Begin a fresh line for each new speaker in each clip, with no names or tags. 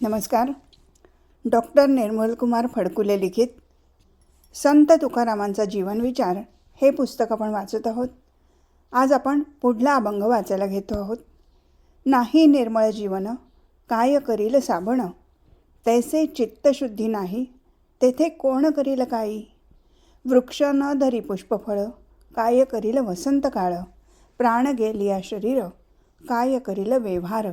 नमस्कार. डॉक्टर निर्मलकुमार फडकुले लिखित संत तुकारामांचा जीवनविचार हे पुस्तक आपण वाचत आहोत. आज आपण पुढला अभंग वाचायला घेतो आहोत. नाही निर्मळ जीवन काय करील साबण? तैसे चित्तशुद्धी नाही तेथे कोण करील काही वृक्ष न धरी पुष्पफळं काय करील वसंत काळ? प्राण गेलिया शरीर काय करील व्यवहार?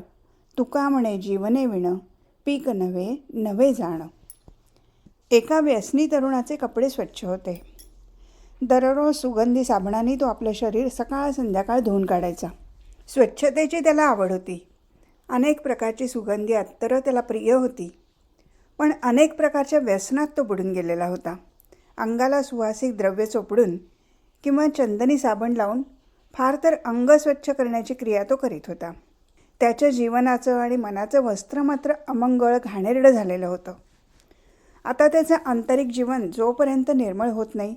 तुका म्हणे जीवने विणं पीक नव्हे नवे जाणं. एका व्यसनी तरुणाचे कपडे स्वच्छ होते. दररोज सुगंधी साबणाने तो आपलं शरीर सकाळ संध्याकाळ धुवून काढायचा. स्वच्छतेची त्याला आवड होती. अनेक प्रकारची सुगंधी अत्तरं त्याला प्रिय होती. पण अनेक प्रकारच्या व्यसनात तो बुडून गेलेला होता. अंगाला सुवासिक द्रव्य चोपडून किंवा चंदनी साबण लावून फार तर अंग स्वच्छ करण्याची क्रिया तो करीत होता. त्याच्या जीवनाचं आणि मनाचं वस्त्र मात्र अमंगळ घाणेरडं झालेलं होतं. आता त्याचं आंतरिक जीवन जोपर्यंत निर्मळ होत नाही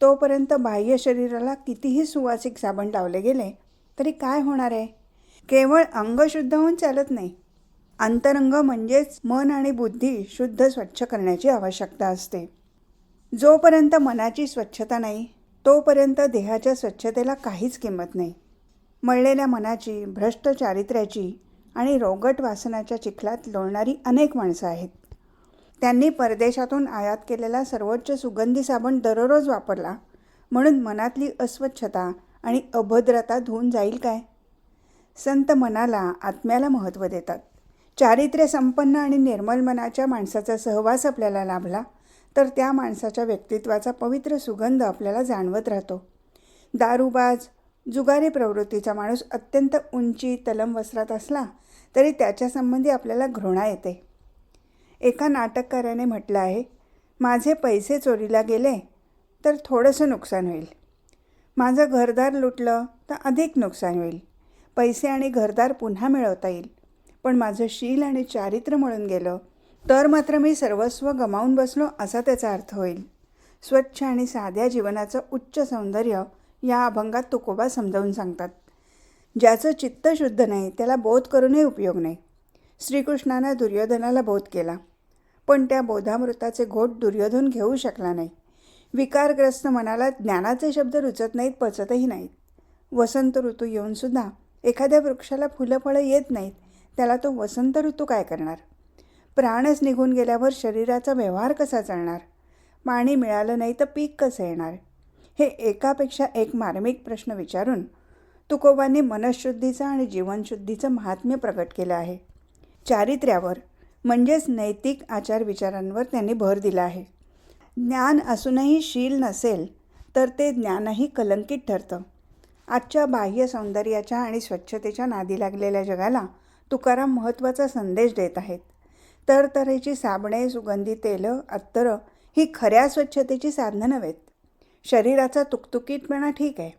तोपर्यंत बाह्य शरीराला कितीही सुवासिक साबण लावले गेले तरी काय होणार आहे? केवळ अंग शुद्ध होऊन चालत नाही. अंतरंग म्हणजेच मन आणि बुद्धी शुद्ध स्वच्छ करण्याची आवश्यकता असते. जोपर्यंत मनाची स्वच्छता नाही तोपर्यंत देहाच्या स्वच्छतेला काहीच किंमत नाही. मळलेल्या मनाची भ्रष्ट चारित्र्याची आणि रोगट वासनाच्या चिखलात लोळणारी अनेक माणसं आहेत. त्यांनी परदेशातून आयात केलेला सर्वोच्च सुगंधी साबण दररोज वापरला म्हणून मनातली अस्वच्छता आणि अभद्रता धुवून जाईल काय? संत मनाला आत्म्याला महत्त्व देतात. चारित्र्य संपन्न आणि निर्मल मनाच्या माणसाचा सहवास आपल्याला लाभला तर त्या माणसाच्या व्यक्तित्वाचा पवित्र सुगंध आपल्याला जाणवत राहतो. दारूबाज जुगारी प्रवृत्तीचा माणूस अत्यंत उंची तलम वस्त्रात असला तरी त्याच्यासंबंधी आपल्याला घृणा येते. एका नाटककाराने म्हटलं आहे माझे पैसे चोरीला गेले तर थोडंसं नुकसान होईल. माझं घरदार लुटलं तर अधिक नुकसान होईल. पैसे आणि घरदार पुन्हा मिळवता येईल. पण माझं शील आणि चारित्र्य म्हणून गेलं तर मात्र मी सर्वस्व गमावून बसलो असा त्याचा अर्थ होईल. स्वच्छ आणि साध्या जीवनाचं उच्च सौंदर्य या अभंगात तुकोबा समजावून सांगतात. ज्याचं चित्त शुद्ध नाही त्याला बोध करूनही उपयोग नाही. श्रीकृष्णानं दुर्योधनाला बोध केला. पण त्या बोधामृताचे घोट दुर्योधन घेऊ शकला नाही. विकारग्रस्त मनाला ज्ञानाचे शब्द रुचत नाहीत पचतही नाहीत. वसंत ऋतू येऊनसुद्धा एखाद्या वृक्षाला फुलं फळं येत नाहीत. त्याला तो वसंत ऋतू काय करणार? प्राणच निघून गेल्यावर शरीराचा व्यवहार कसा चालणार? पाणी मिळालं नाही तर पीक कसं येणार? हे एकापेक्षा एक मार्मिक प्रश्न विचारून तुकोबांनी मनशुद्धीचं आणि जीवनशुद्धीचं महात्म्य प्रकट केलं आहे. चारित्र्यावर म्हणजेच नैतिक आचार विचारांवर त्यांनी भर दिला आहे. ज्ञान असूनही शील नसेल तर ते ज्ञानही कलंकित ठरतं. आजच्या बाह्य सौंदर्याच्या आणि स्वच्छतेच्या नादी लागलेल्या जगाला तुकाराम महत्त्वाचा संदेश देत आहेत. तरतऱ्हेची साबणे सुगंधी तेलं अत्तरं ही खऱ्या स्वच्छतेची साधनं नव्हेत. शरीराचा तुकतुकीतपणा ठीक आहे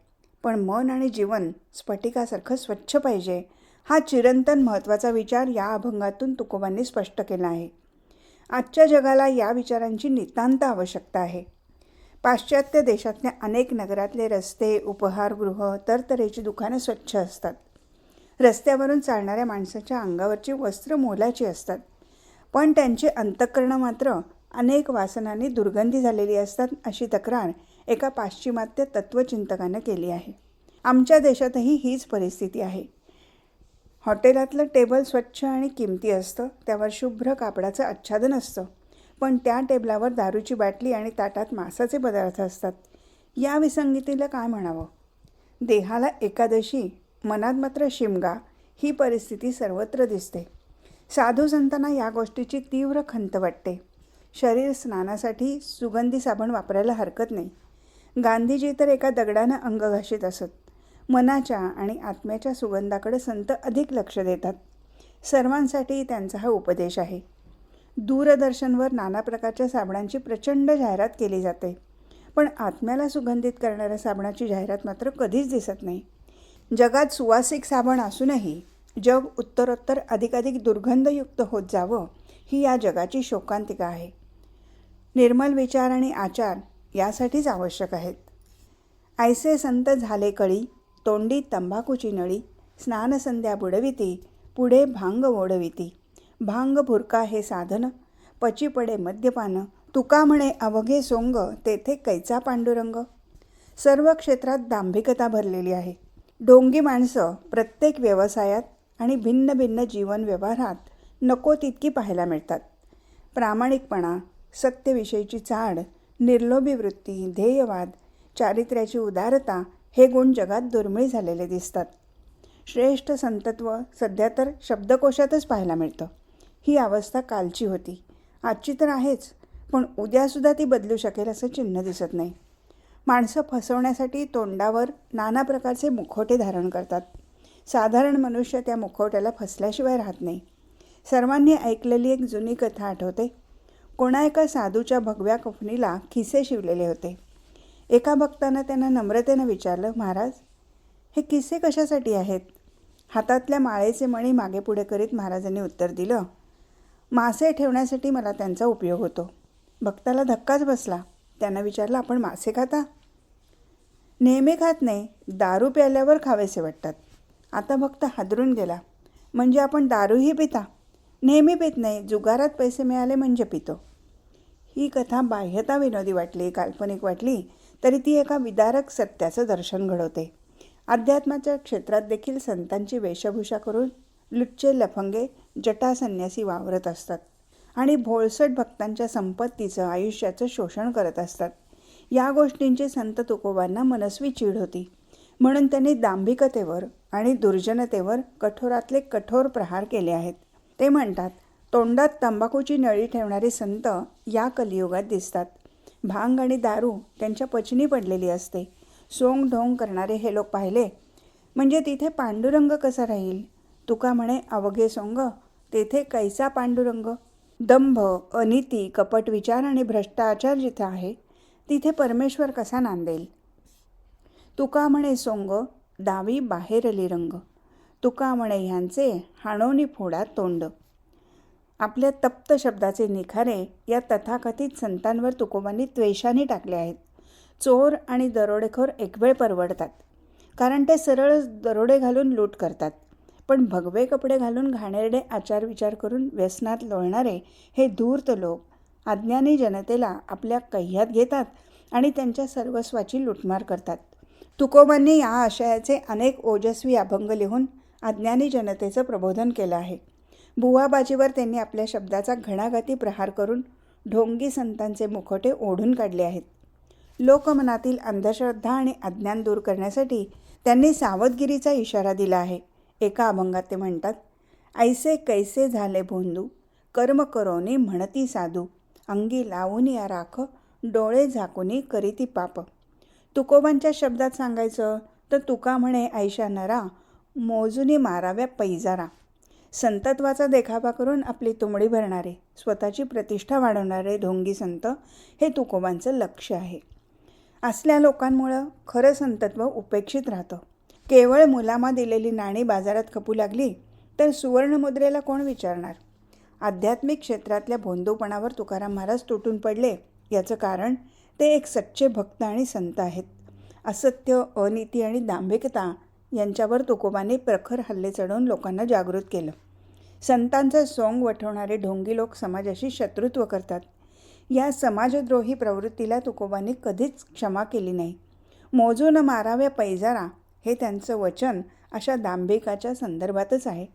पण मन आणि जीवन स्फटिकासारखं स्वच्छ पाहिजे हा चिरंतन महत्त्वाचा विचार या अभंगातून तुकोबांनी स्पष्ट केला आहे. आजच्या जगाला या विचारांची नितांत आवश्यकता आहे. पाश्चात्य देशातल्या अनेक नगरातले रस्ते उपहारगृह तरतऱ्हेची दुकानं स्वच्छ असतात. रस्त्यावरून चालणाऱ्या माणसाच्या अंगावरची वस्त्र मोलाची असतात. पण त्यांची अंतःकरणं मात्र अनेक वासनांनी दुर्गंधी झालेली असतात अशी तक्रार एका पाश्चिमात्य तत्त्वचिंतकानं केली आहे. आमच्या देशातही हीच परिस्थिती आहे. हॉटेलातलं टेबल स्वच्छ आणि किमती असतं त्यावर शुभ्र कापडाचं आच्छादन असतं. पण त्या टेबलावर दारूची बाटली आणि ताटात मांसाचे पदार्थ असतात. या विसंगतीला काय म्हणावं? देहाला एकादशी मनात मात्र शिमगा ही परिस्थिती सर्वत्र दिसते. साधू संतांना या गोष्टीची तीव्र खंत वाटते. शरीर स्नानासाठी सुगंधी साबण वापरायला हरकत नाही. गांधीजी तर एका दगडानं अंग घाशीत असत. मनाच्या आणि आत्म्याच्या सुगंधाकडे संत अधिक लक्ष देतात. सर्वांसाठी त्यांचा हा उपदेश आहे. दूरदर्शनवर नाना प्रकारच्या साबणांची प्रचंड जाहिरात केली जाते. पण आत्म्याला सुगंधित करणाऱ्या साबणाची जाहिरात मात्र कधीच दिसत नाही. जगात सुवासिक साबण असूनही जग उत्तरोत्तर अधिकाधिक दुर्गंधयुक्त होत जावं ही या जगाची शोकांतिका आहे. निर्मल विचार आणि आचार यासाठीच आवश्यक आहेत. ऐसे संत झाले कळी तोंडी तंबाखूची नळी स्नानसंध्या बुडविती पुढे भांग ओढविती. भांग भुरका हे साधन पची पडे मद्यपान तुका म्हणे अवघे सोंग तेथे कैचा पांडुरंग. सर्व क्षेत्रात दांभिकता भरलेली आहे. डोंगी माणसं प्रत्येक व्यवसायात आणि भिन्न भिन्न जीवन व्यवहारात नको तितकी पाहायला मिळतात. प्रामाणिकपणा सत्यविषयीची चाड निर्लोभी वृत्ती ध्येयवाद चारित्र्याची उदारता हे गुण जगात दुर्मिळ झालेले दिसतात. श्रेष्ठ संतत्व सध्या तर शब्दकोशातच पाहायला मिळतं. ही अवस्था कालची होती. आजची तर आहेच पण उद्यासुद्धा ती बदलू शकेल असं चिन्ह दिसत नाही. माणसं फसवण्यासाठी तोंडावर नाना प्रकारचे मुखवटे धारण करतात. साधारण मनुष्य त्या मुखवट्याला फसल्याशिवाय राहत नाही. सर्वांनी ऐकलेली एक जुनी कथा आठवते. कोणा एका साधूच्या भगव्या कफनीला खिसे शिवलेले होते. एका भक्तानं त्यांना नम्रतेनं विचारलं महाराज हे किस्से कशासाठी आहेत? हातातल्या माळेचे मणी मागे पुढे करीत महाराजांनी उत्तर दिलं मासे ठेवण्यासाठी मला त्यांचा उपयोग होतो. भक्ताला धक्काच बसला. त्यानं विचारलं आपण मासे खाता? नेहमी खात नाही दारू प्यायल्यावर खावेसे वाटतात. आता भक्त हादरून गेला. म्हणजे आपण दारूही पिता. नेहमी पित नाही जुगारात पैसे मिळाले म्हणजे पितो. ही कथा बाह्यता विनोदी वाटली काल्पनिक वाटली तरी ती एका विदारक सत्याचं दर्शन घडवते. अध्यात्माच्या क्षेत्रात देखील संतांची वेशभूषा करून लुच्चे लफंगे जटा संन्यासी वावरत असतात आणि भोळसट भक्तांच्या संपत्तीचं आयुष्याचं शोषण करत असतात. या गोष्टींची संत तुकोबांना मनस्वी चीड होती. म्हणून त्यांनी दांभिकतेवर आणि दुर्जनतेवर कठोरातले कठोर प्रहार केले आहेत. ते म्हणतात तोंडात तंबाखूची नळी ठेवणारे संत या कलियुगात दिसतात. भांग आणि दारू त्यांच्या पचनी पडलेली असते. सोंग ढोंग करणारे हे लोक पाहिले. म्हणजे तिथे पांडुरंग कसा राहील? तुका म्हणे अवघे सोंग तेथे कैसा पांडुरंग? दंभ अनिती कपट विचार आणि भ्रष्टाचार जिथे आहे तिथे परमेश्वर कसा नांदेल? तुका म्हणे सोंग दावी बाहेरली रंग. तुका म्हणे ह्यांचे हाणोनी फोडा तोंड. आपल्या तप्त शब्दाचे निखारे या तथाकथित संतांवर तुकोबांनी त्वेषाने टाकले आहेत. चोर आणि दरोडेखोर एकवेळ परवडतात. कारण ते सरळ दरोडे घालून लूट करतात. पण भगवे कपडे घालून घाणेरडे आचार विचार करून व्यसनात लोळणारे हे धूर्त लोक अज्ञानी जनतेला आपल्या कह्यात घेतात आणि त्यांच्या सर्वस्वाची लुटमार करतात. तुकोबांनी या आशयाचे अनेक ओजस्वी अभंग लिहून अज्ञानी जनतेचं प्रबोधन केलं आहे. बुवाबाजीवर त्यांनी आपल्या शब्दाचा घणाघाती प्रहार करून ढोंगी संतांचे मुखोटे ओढून काढले आहेत. लोकमनातील अंधश्रद्धा आणि अज्ञान दूर करण्यासाठी त्यांनी सावधगिरीचा इशारा दिला आहे. एका अभंगात ते म्हणतात ऐसे कैसे झाले भोंदू कर्म करोनी म्हणती साधू अंगी लावून या राख डोळे झाकुनी करीती पाप. तुकोबांच्या शब्दात सांगायचं तर तुका म्हणे ऐशा नरा मोजूनी माराव्या पैजारा. संतत्वाचा देखावा करून आपली तुमडी भरणारे स्वतःची प्रतिष्ठा वाढवणारे ढोंगी संत हे तुकोबांचं लक्ष आहे. असल्या लोकांमुळं खरं संतत्व उपेक्षित राहतं. केवळ मुलामा दिलेली नाणी बाजारात खपू लागली तर सुवर्णमुद्रेला कोण विचारणार? आध्यात्मिक क्षेत्रातल्या भोंदूपणावर तुकाराम महाराज तुटून पडले याचं कारण ते एक सच्चे भक्त आणि संत आहेत. असत्य अनिती आणि दांभिकता यांच्यावर तुकोबाने प्रखर हल्ले चढवून लोकांना जागृत केलं. संतांचं सोंग वठवणारे ढोंगी लोक समाजाशी शत्रुत्व करतात. या समाजद्रोही प्रवृत्तीला तुकोबांनी कधीच क्षमा केली नाही. मोजून माराव्या पैजारा हे त्यांचं वचन अशा दांभिकाच्या संदर्भातच आहे.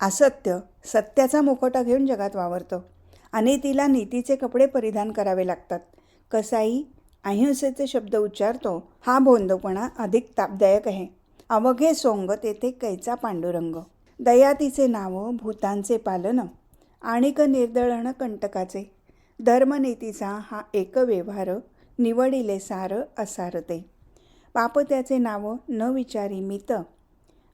असत्य सत्याचा मुखोटा घेऊन जगात वावरतं. आणि तिला नीतीचे कपडे परिधान करावे लागतात. कसाई अहिंसेचे शब्द उच्चारतो हा भोंदोपणा अधिक तापदायक आहे. अवघे सोंग तेथे कैचा पांडुरंग. दयातीचे नाव भूतांचे पालन आणिक निर्दळण कंटकाचे. धर्मनीतीचा हा एक व्यवहार निवडिले सार असारते. पाप त्याचे नाव न विचारी मित.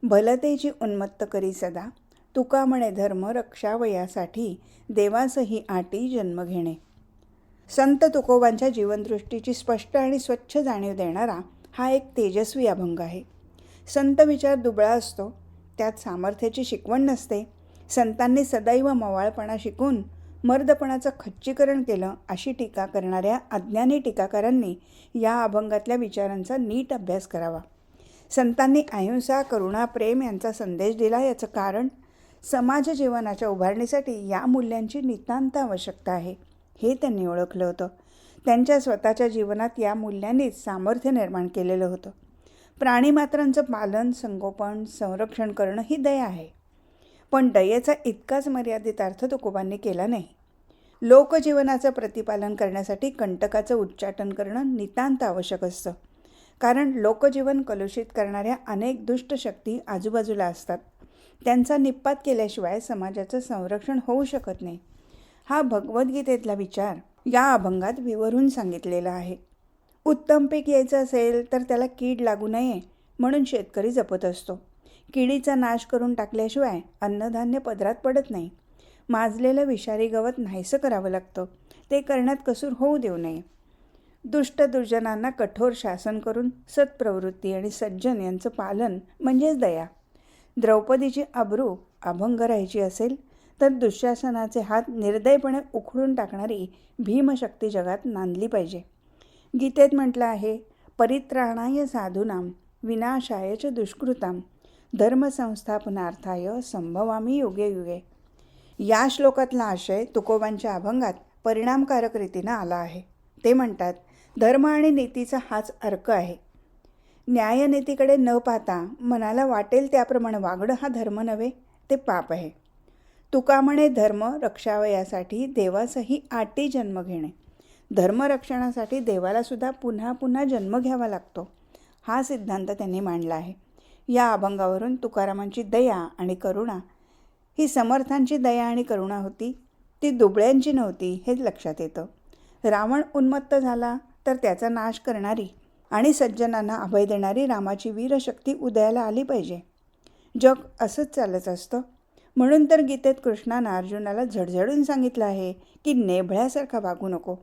भलतेची उन्मत्त करी सदा. तुका म्हणे धर्म रक्षावयासाठी देवासही आटी जन्म घेणे. संत तुकोबांच्या जीवनदृष्टीची स्पष्ट आणि स्वच्छ जाणीव देणारा हा एक तेजस्वी अभंग आहे. संत विचार दुबळा असतो. त्यात सामर्थ्याची शिकवण नसते. संतांनी सदैव मवाळपणा शिकून मर्दपणाचं खच्चीकरण केलं अशी टीका करणाऱ्या अज्ञानी टीकाकारांनी या अभंगातल्या विचारांचा नीट अभ्यास करावा. संतांनी अहिंसा करुणा प्रेम यांचा संदेश दिला याचं कारण समाज जीवनाच्या उभारणीसाठी या मूल्यांची नितांत आवश्यकता आहे. हे त्यांनी ओळखलं होतं. त्यांच्या स्वतःच्या जीवनात या मूल्यांनीच सामर्थ्य निर्माण केलेलं होतं. प्राणीमात्रांचं पालन संगोपन संरक्षण करणं ही दया आहे. पण दयेचा इतकाच मर्यादित अर्थ तुकोबांनी केला नाही. लोकजीवनाचं प्रतिपालन करण्यासाठी कंटकाचं उच्चाटन करणं नितांत आवश्यक असतं. कारण लोकजीवन कलुषित करणाऱ्या अनेक दुष्ट शक्ती आजूबाजूला असतात. त्यांचा निपात केल्याशिवाय समाजाचं संरक्षण होऊ शकत नाही. हा भगवद्गीतेतला विचार या अभंगात विवरून सांगितलेला आहे. उत्तम पीक यायचं असेल तर त्याला कीड लागू नये म्हणून शेतकरी जपत असतो. किडीचा नाश करून टाकल्याशिवाय अन्नधान्य पदरात पडत नाही. माजलेलं विषारी गवत नाहीसं करावं लागतं. ते करण्यात कसूर होऊ देऊ नये. दुष्ट दुर्जनांना कठोर शासन करून सत्प्रवृत्ती आणि सज्जन यांचं पालन म्हणजेच दया. द्रौपदीची अब्रू अभंग राहायची असेल तर दुःशासनाचे हात निर्दयपणे उखडून टाकणारी भीमशक्ती जगात नांदली पाहिजे. गीतेत म्हटलं आहे परित्राणाय साधूनाम विनाशाय च दुष्कृताम धर्मसंस्थापनार्थाय संभवामी युगे युगे. या श्लोकातला आशय तुकोबांच्या अभंगात परिणामकारक रीतीनं आला आहे. ते म्हणतात धर्म आणि नीतीचा हाच अर्क आहे. न्यायनीतीकडे न पाहता मनाला वाटेल त्याप्रमाणे वागणं हा धर्म नव्हे ते पाप आहे. तुका म्हणे धर्म रक्षावयासाठी देवासही आटी जन्म घेणे. धर्मरक्षणासाठी देवालासुद्धा पुन्हा पुन्हा जन्म घ्यावा लागतो. हा सिद्धांत त्यांनी मांडला आहे. या अभंगावरून तुकारामांची दया आणि करुणा ही समर्थांची दया आणि करुणा होती. ती दुबळ्यांची नव्हती हे लक्षात येतं. रावण उन्मत्त झाला तर त्याचा नाश करणारी आणि सज्जनांना अभय देणारी रामाची वीरशक्ती उदयाला आली पाहिजे. जग असंच चालत असतं. म्हणून तर गीतेत कृष्णानं अर्जुनाला झडझडून सांगितलं आहे की नेभळ्यासारखा वागू नको.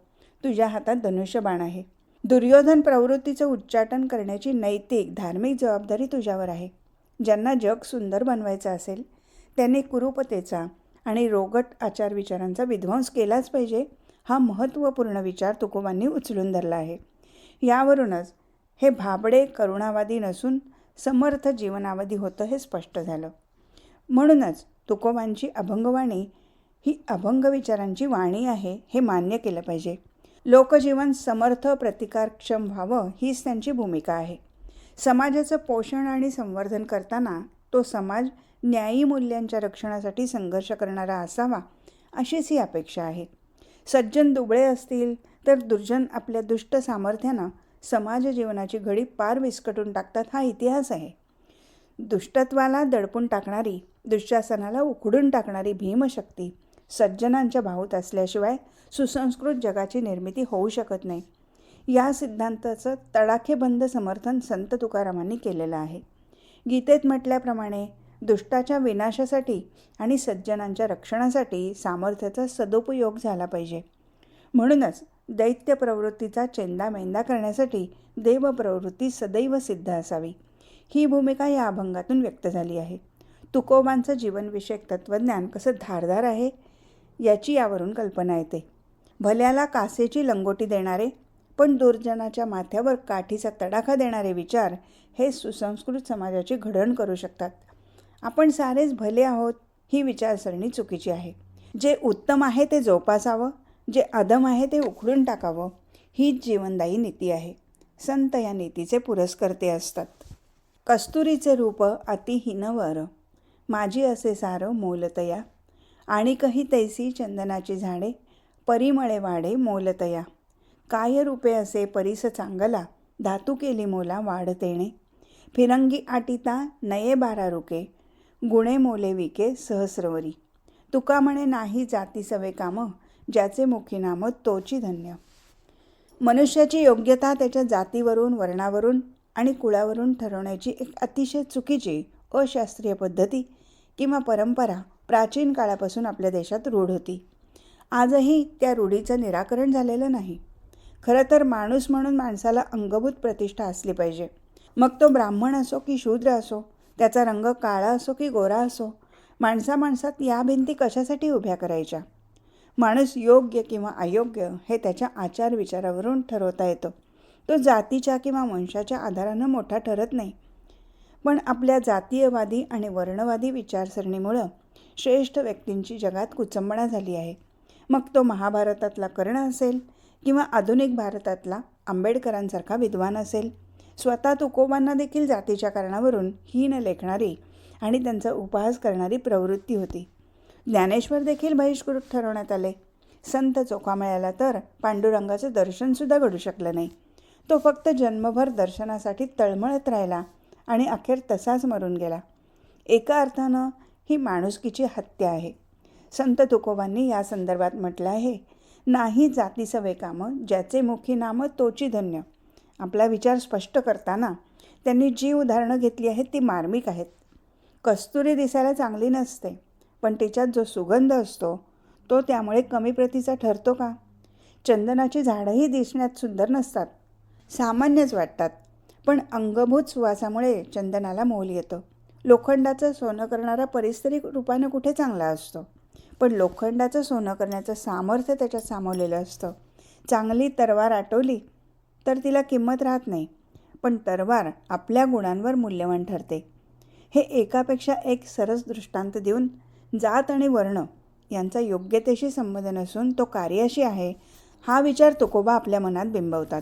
तुझ्या हातात धनुष्यबाण आहे. दुर्योधन प्रवृत्तीचं उच्चाटन करण्याची नैतिक धार्मिक जबाबदारी तुझ्यावर आहे. ज्यांना जग सुंदर बनवायचं असेल त्यांनी कुरूपतेचा आणि रोगट आचार विचारांचा विध्वंस केलाच पाहिजे हा महत्त्वपूर्ण विचार तुकोबांनी उचलून धरला आहे. यावरूनच हे भाबडे करुणावादी नसून समर्थ जीवनावादी होतं हे स्पष्ट झालं. म्हणूनच तुकोबांची अभंगवाणी ही अभंग विचारांची वाणी आहे हे मान्य केलं पाहिजे. लोकजीवन समर्थ प्रतिकारक्षम व्हावं हीच त्यांची भूमिका आहे. समाजाचं पोषण आणि संवर्धन करताना तो समाज न्यायी मूल्यांच्या रक्षणासाठी संघर्ष करणारा असावा अशीच ही अपेक्षा आहे. सज्जन दुबळे असतील तर दुर्जन आपल्या दुष्ट सामर्थ्यानं समाज जीवनाची घडी पार विस्कटून टाकतात हा इतिहास आहे. दुष्टत्वाला दडपून टाकणारी दुःशासनाला उखडून टाकणारी भीमशक्ती सज्जनांच्या भाऊत असल्याशिवाय सुसंस्कृत जगाची निर्मिती होऊ शकत नाही. या सिद्धांताचं तडाखेबंद समर्थन संत तुकारामांनी केलेलं आहे. गीतेत म्हटल्याप्रमाणे दुष्टाच्या विनाशासाठी आणि सज्जनांच्या रक्षणासाठी सामर्थ्याचा सदुपयोग झाला पाहिजे. म्हणूनच दैत्य प्रवृत्तीचा चेंदामेंदा करण्यासाठी देवप्रवृत्ती सदैव सिद्ध असावी. ही भूमिका या अभंगातून व्यक्त झाली आहे. तुकोबांचं जीवनविषयक तत्त्वज्ञान कसं धारदार आहे याची यावरून कल्पना येते. भल्याला कासेची लंगोटी देणारे पण दुर्जनाच्या माथ्यावर काठीचा तडाखा देणारे विचार हे सुसंस्कृत समाजाची घडण करू शकतात. आपण सारेच भले आहोत ही विचारसरणी चुकीची आहे. जे उत्तम आहे ते जोपासावं जे अदम आहे ते उखडून टाकावं हीच जीवनदायी नीती आहे. संत या नीतीचे पुरस्कर्ते असतात. कस्तुरीचे रूप अतिहीनवर माझी असे सारं मोलतया आणि कही तैसी चंदनाची झाडे परिमळे वाडे मोलतया. काय रूपे असे परीस चांगला धातू केली मोला वाढतेणे फिरंगी आटिता नये बारा रुके गुणे मोले विके सहस्रवरी. तुका म्हणे नाही जाती सवे कामं ज्याचे मुखी नाम तोची धन्य. मनुष्याची योग्यता त्याच्या जातीवरून वर्णावरून आणि कुळावरून ठरवण्याची एक अतिशय चुकीची अशास्त्रीय पद्धती किंवा परंपरा प्राचीन काळापासून आपल्या देशात रूढ होती. आजही त्या रूढीचं निराकरण झालेलं नाही. खरं तर माणूस म्हणून माणसाला अंगभूत प्रतिष्ठा असली पाहिजे. मग तो ब्राह्मण असो की शूद्र असो त्याचा रंग काळा असो की गोरा असो माणसा माणसात या भिंती कशासाठी उभ्या करायच्या? माणूस योग्य किंवा अयोग्य हे त्याच्या आचार विचारावरून ठरवता येतो. तो जातीच्या किंवा वंशाच्या आधारानं मोठा ठरत नाही. पण आपल्या जातीयवादी आणि वर्णवादी विचारसरणीमुळं श्रेष्ठ व्यक्तींची जगात कुचंबणा झाली आहे. मग तो महाभारतातला कर्ण असेल किंवा आधुनिक भारतातला आंबेडकरांसारखा विद्वान असेल स्वतः तुकोबांना देखील जातीच्या कारणावरून हीन लेखणारी आणि त्यांचा उपहास करणारी प्रवृत्ती होती. ज्ञानेश्वर देखील बहिष्कृत ठरवण्यात आले. संत चोखा मिळाला तर पांडुरंगाचं दर्शनसुद्धा घडू शकलं नाही. तो फक्त जन्मभर दर्शनासाठी तळमळत राहिला आणि अखेर तसाच मरून गेला. एका अर्थानं ही माणुसकीची हत्या आहे. संत तुकोबांनी या संदर्भात म्हटलं आहे नाही जाती सवे कामं ज्याचे मुखी नामं तोची धन्य. आपला विचार स्पष्ट करताना त्यांनी जी उदाहरणं घेतली आहेत ती मार्मिक आहेत. कस्तुरी दिसायला चांगली नसते पण तिच्यात जो सुगंध असतो तो त्यामुळे कमी प्रतीचा ठरतो का? चंदनाची झाडंही दिसण्यात सुंदर नसतात सामान्यच वाटतात पण अंगभूत सुवासामुळे चंदनाला मोल येतं. लोखंडाचं सोनं करणारा परिस्थिती रूपानं कुठे चांगला असतो? पण लोखंडाचं सोनं करण्याचं सामर्थ्य त्याच्यात सामावलेलं असतं. चांगली तरवार आटवली तर तिला किंमत राहत नाही. पण तरवार आपल्या गुणांवर मूल्यवान ठरते. हे एकापेक्षा एक सरस दृष्टांत देऊन जात आणि वर्ण यांचा योग्यतेशी संबंध नसून तो कार्याशी आहे हा विचार तुकोबा आपल्या मनात बिंबवतात.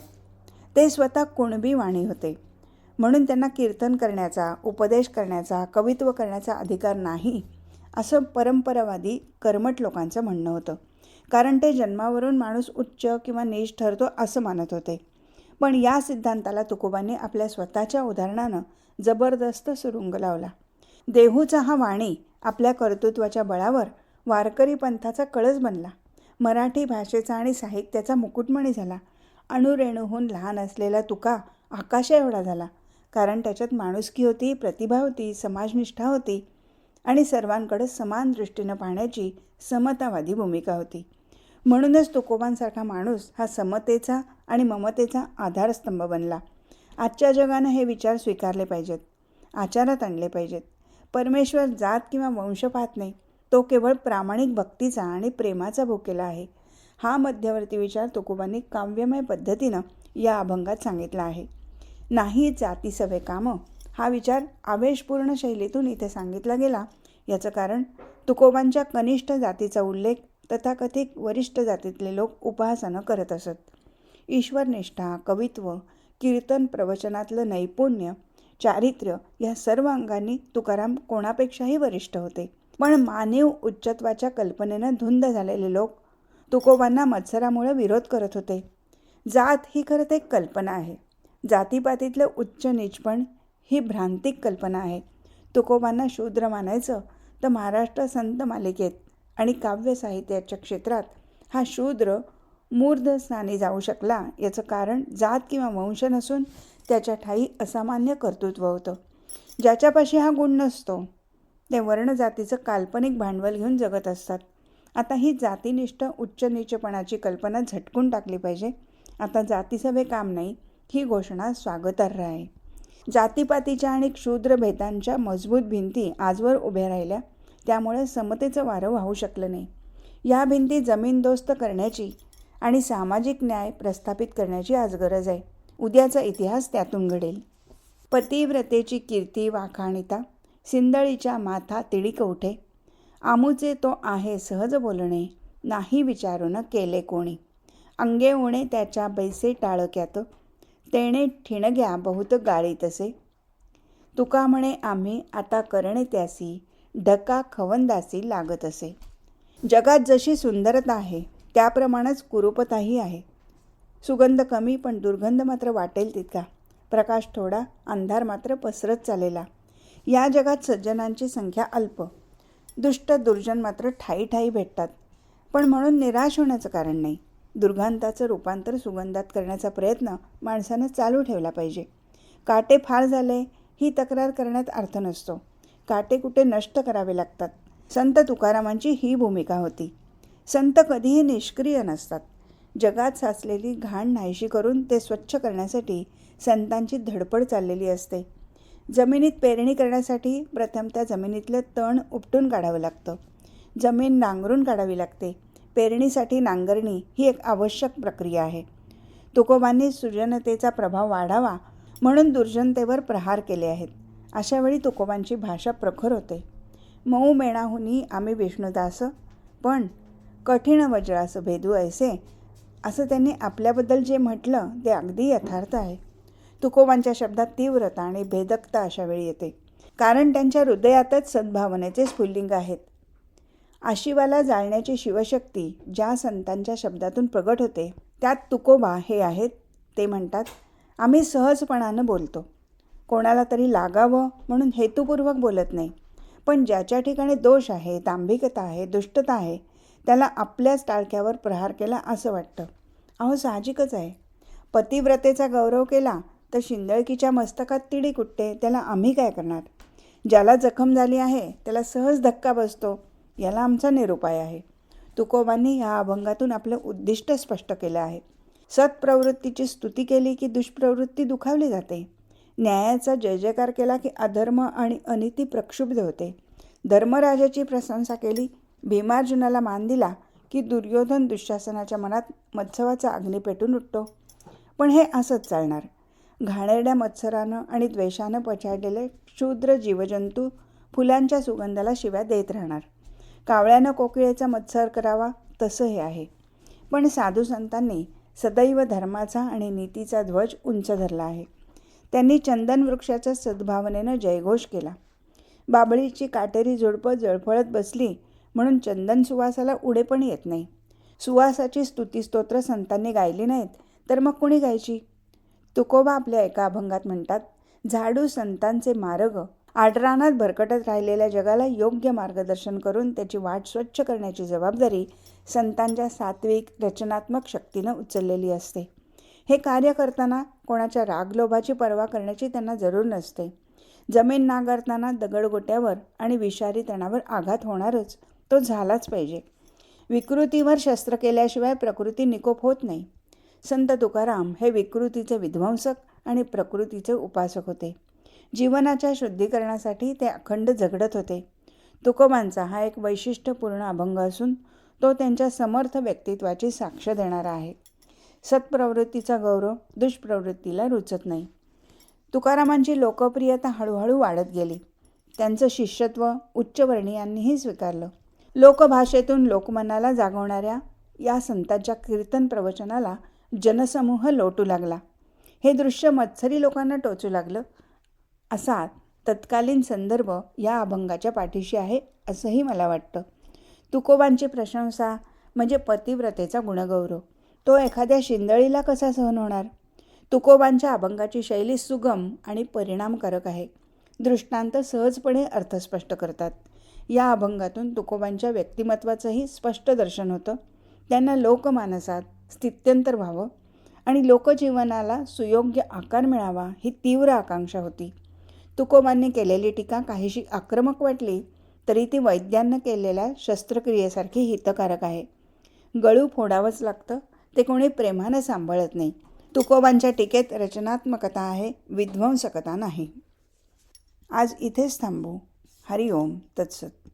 ते स्वतः कुणबी वाणी होते. म्हणून त्यांना कीर्तन करण्याचा उपदेश करण्याचा कवित्व करण्याचा अधिकार नाही असं परंपरावादी कर्मठ लोकांचं म्हणणं होतं. कारण ते जन्मावरून माणूस उच्च किंवा नीच ठरतो असं मानत होते. पण या सिद्धांताला तुकोबांनी आपल्या स्वतःच्या उदाहरणानं जबरदस्त सुरुंग लावला. देहूचा हा वाणी आपल्या कर्तृत्वाच्या बळावर वारकरी पंथाचा कळस बनला. मराठी भाषेचा आणि साहित्याचा मुकुटमणी झाला. अणुरेणूहून लहान असलेला तुका आकाशा एवढा झाला. कारण त्याच्यात माणुसकी होती प्रतिभा होती समाजनिष्ठा होती आणि सर्वांकडे समान दृष्टीनं पाहण्याची समतावादी भूमिका होती. म्हणूनच तुकोबांसारखा माणूस हा समतेचा आणि ममतेचा आधारस्तंभ बनला. आजच्या जगानं हे विचार स्वीकारले पाहिजेत आचारात आणले पाहिजेत. परमेश्वर जात किंवा वंश पाहत नाही तो केवळ प्रामाणिक भक्तीचा आणि प्रेमाचा भोकेला आहे. हा मध्यवर्ती विचार तुकोबांनी काव्यमय पद्धतीनं या अभंगात सांगितला आहे. नाही जाती सवे कामं. हा विचार आवेशपूर्ण शैलीतून इथे सांगितला गेला. याचं कारण तुकोबांच्या कनिष्ठ जातीचा उल्लेख तथाकथित वरिष्ठ जातीतले लोक उपहासानं करत असत. ईश्वरनिष्ठा कवित्व कीर्तन प्रवचनातलं नैपुण्य चारित्र्य या सर्व अंगांनी तुकाराम कोणापेक्षाही वरिष्ठ होते. पण मानव उच्चत्वाच्या कल्पनेनं धुंद झालेले लोक तुकोबांना मत्सरामुळे विरोध करत होते. जात ही खरं एक कल्पना आहे. जातीपातीतलं उच्च नीचपण ही भ्रांतिक कल्पना आहे. तुकोबांना शूद्र मानायचं तर महाराष्ट्र संत मालिकेत आणि काव्य साहित्याच्या क्षेत्रात हा शूद्र मूर्ध स्थानी जाऊ शकला याचं कारण जात किंवा वंश नसून त्याच्या ठाई असामान्य कर्तृत्व होतं. ज्याच्यापाशी हा गुण नसतो ते वर्णजातीचं काल्पनिक भांडवल घेऊन जगत असतात. आता ही जातीनिष्ठ उच्च नीचपणाची कल्पना झटकून टाकली पाहिजे. आता जातीसभे काम नाही ही घोषणा स्वागतार्ह आहे जातीपातीच्या आणि क्षुद्र भेदांच्या मजबूत भिंती आजवर उभ्या राहिल्या. त्यामुळे समतेचं वारं वाहू शकलं नाही. या भिंती जमीनदोस्त करण्याची आणि सामाजिक न्याय प्रस्थापित करण्याची आज गरज आहे. उद्याचा इतिहास त्यातून घडेल. पतिव्रतेची कीर्ती वाखाणिता सिंदळीच्या माथा तिडीक उठे. तो आहे सहज बोलणे नाही विचारून केले कोणी. अंगे उणे त्याच्या बैसे टाळक्यात. तेणे ठिणग्या बहुत गाळी तसे. तुका म्हणे आम्ही आता करणे त्यासी ढका खवंदासी लागत असे. जगात जशी सुंदरता आहे त्याप्रमाणेच कुरूपताही आहे. सुगंध कमी पण दुर्गंध मात्र वाटेल तितका. प्रकाश थोडा अंधार मात्र पसरत चालेला या जगात सज्जनांची संख्या अल्प. दुष्ट दुर्जन मात्र ठाई ठाई भेटतात. पण म्हणून निराश होण्याचं कारण नाही. दुर्गांताचं रूपांतर सुगंधात करण्याचा प्रयत्न माणसानं चालू ठेवला पाहिजे. काटे फार झाले ही तक्रार करण्यात अर्थ नसतो. काटे कुठे नष्ट करावे लागतात? संत तुकारामांची ही भूमिका होती. संत कधीही निष्क्रिय नसतात. जगात साचलेली घाण नाहीशी करून ते स्वच्छ करण्यासाठी संतांची धडपड चाललेली असते. जमिनीत पेरणी करण्यासाठी प्रथम त्या जमिनीतलं तण उपटून काढावं लागतं. जमीन नांगरून काढावी लागते. पेरणीसाठी नांगरणी ही एक आवश्यक प्रक्रिया आहे. तुकोबांनी सृजनतेचा प्रभाव वाढावा म्हणून दुर्जनतेवर प्रहार केले आहेत. अशावेळी तुकोबांची भाषा प्रखर होते. मऊ मेणाहुनी आम्ही विष्णुदास पण कठीण वज्रास भेदू ऐसे असं त्यांनी आपल्याबद्दल जे म्हटलं ते अगदी यथार्थ आहे. तुकोबांच्या शब्दात तीव्रता आणि भेदकता अशा वेळी येते. कारण त्यांच्या हृदयातच सद्भावनेचे स्फुल्लिंग आहेत. आशिवाला जाळण्याची शिवशक्ती ज्या संतांच्या शब्दातून प्रगट होते त्यात तुकोबा हे आहेत ते म्हणतात आम्ही सहजपणानं बोलतो. कोणाला तरी लागावं म्हणून हेतुपूर्वक बोलत नाही. पण ज्याच्या ठिकाणी दोष आहे दांभिकता आहे दुष्टता आहे त्याला आपल्याच टाळक्यावर प्रहार केला असं वाटतं. अहो साहजिकच आहे. पतिव्रतेचा गौरव केला तर शिंदळकीच्या मस्तकात तिडी कुट्टे त्याला आम्ही काय करणार? ज्याला जखम झाली आहे त्याला सहज धक्का बसतो. याला आमचा निरुपाय आहे. तुकोबांनी ह्या अभंगातून आपलं उद्दिष्ट स्पष्ट केलं आहे. सत्प्रवृत्तीची स्तुती केली की दुष्प्रवृत्ती दुखावली जाते. न्यायाचा जय जयकार केला की अधर्म आणि अनिती प्रक्षुब्ध होते. धर्मराजाची प्रशंसा केली. भीमार्जुनाला मान दिला की दुर्योधन दुःशासनाच्या मनात मत्सवाचा अग्नी पेटून उठतो. पण हे असंच चालणार. घाणेरड्या मत्सरानं आणि द्वेषानं पछाडलेले क्षुद्र जीवजंतू फुलांच्या सुगंधाला शिव्या देत राहणार. कावळ्यानं कोकिळेचा मत्सर करावा तसं हे आहे. पण साधू संतांनी सदैव धर्माचा आणि नीतीचा ध्वज उंच धरला आहे. त्यांनी चंदन वृक्षाच्या सद्भावनेनं जयघोष केला. बाबळीची काटेरी झुडपं जळफळत बसली म्हणून चंदन सुवासाला उडे पण येत नाही. सुवासाची स्तुतीस्तोत्र संतांनी गायली नाहीत तर मग कुणी गायची? तुकोबा आपल्या एका अभंगात म्हणतात झाडू संतांचे मार्ग आडरानात भरकटत राहिलेल्या जगाला योग्य मार्गदर्शन करून त्याची वाट स्वच्छ करण्याची जबाबदारी संतांच्या सात्विक रचनात्मक शक्तीनं उचललेली असते. हे कार्य करताना कोणाच्या रागलोभाची पर्वा करण्याची त्यांना जरूर नसते. जमीन नांगरताना दगडगोट्यावर आणि विषारी तणावर आघात होणारच तो झालाच पाहिजे. विकृतीवर शस्त्र केल्याशिवाय प्रकृती निकोप होत नाही. संत तुकाराम हे विकृतीचे विध्वंसक आणि प्रकृतीचे उपासक होते. जीवनाच्या शुद्धीकरणासाठी ते अखंड झगडत होते. तुकोबांचा हा एक वैशिष्ट्यपूर्ण अभंग असून तो त्यांच्या समर्थ व्यक्तित्वाची साक्ष देणारा आहे. सत्प्रवृत्तीचा गौरव दुष्प्रवृत्तीला रुचत नाही. तुकारामांची लोकप्रियता हळूहळू वाढत गेली. त्यांचं शिष्यत्व उच्चवर्णीयांनीही स्वीकारलं. लोकभाषेतून लोकमनाला जागवणाऱ्या या संतांच्या कीर्तन प्रवचनाला जनसमूह लोटू लागला. हे दृश्य मत्सरी लोकांना टोचू लागलं. असा तत्कालीन संदर्भ या अभंगाच्या पाठीशी आहे असंही मला वाटतं. तुकोबांची प्रशंसा म्हणजे पतिव्रतेचा गुणगौरव. तो एखाद्या शिंदळीला कसा सहन होणार? तुकोबांच्या अभंगाची शैली सुगम आणि परिणामकारक आहे. दृष्टांत सहजपणे अर्थ स्पष्ट करतात. या अभंगातून तुकोबांच्या व्यक्तिमत्वाचंही स्पष्ट दर्शन होतं. त्यांना लोकमानसात स्थित्यंतर व्हावं आणि लोकजीवनाला सुयोग्य आकार मिळावा ही तीव्र आकांक्षा होती. तुकोबांनी केलेली टीका काहीशी आक्रमक वाटली तरी ती वैद्यांनं केलेल्या शस्त्रक्रियेसारखी हितकारक आहे. गळू फोडावंच लागतं ते कोणी प्रेमानं सांभाळत नाही. तुकोबांच्या टीकेत रचनात्मकता आहे विध्वंसकता नाही. आज इथेच थांबू. हरिओम तत्सत.